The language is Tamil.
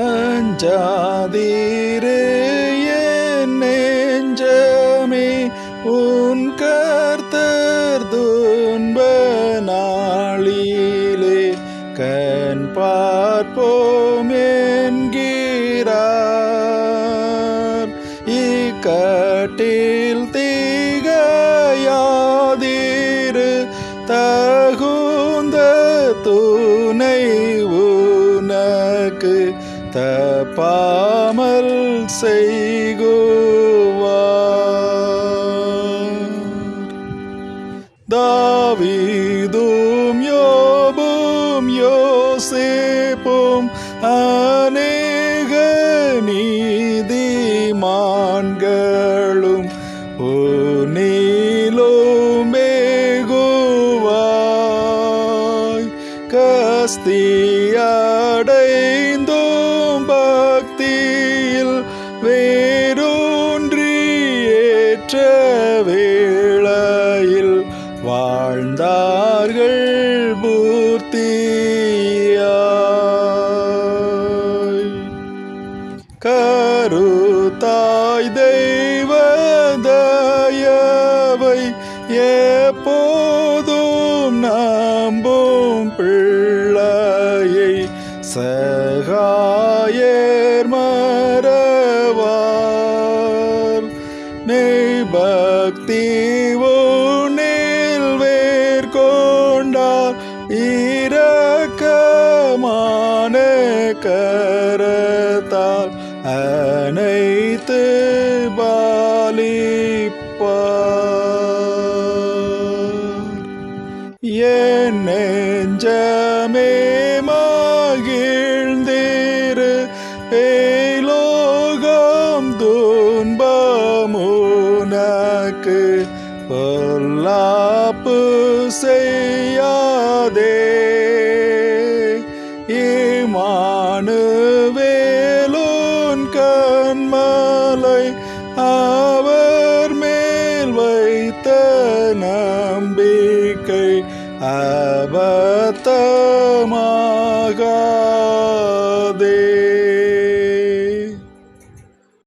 அஞ்சாதீரே என் நெஞ்சமே உன் கர்த்தர் துன்ப நாளிலே கண் பார்ப்போம் என்கிறார். இக்கட்டில் தீகையாதீரு த தப்பாமல் செய்குவார். தாவீதும் யோபும் யோசேப்பும் அநேக நீதிமான்களும் உன்னிலும் மேகுவாய் கஸ்தியடைந்தும் ஏற்ற வேளையில் வாழ்ந்தார்கள் பூர்த்தியாய் கருத்தாய் தெய்வ தயவை எப்போதும் நம்பும் பிள்ளையை சகா நெய் பக்தி உன்னில் வேர்கொண்டார் இரக்கமான கரத்தால் அனைத்து பாலிப்பார். என் நெஞ்சமே பொல்லாப்பு செய்யாதே. இமானுவேலோன் கண்மலை அவர் மேல் வைத்த நம்பிக்கை அபத்தமா.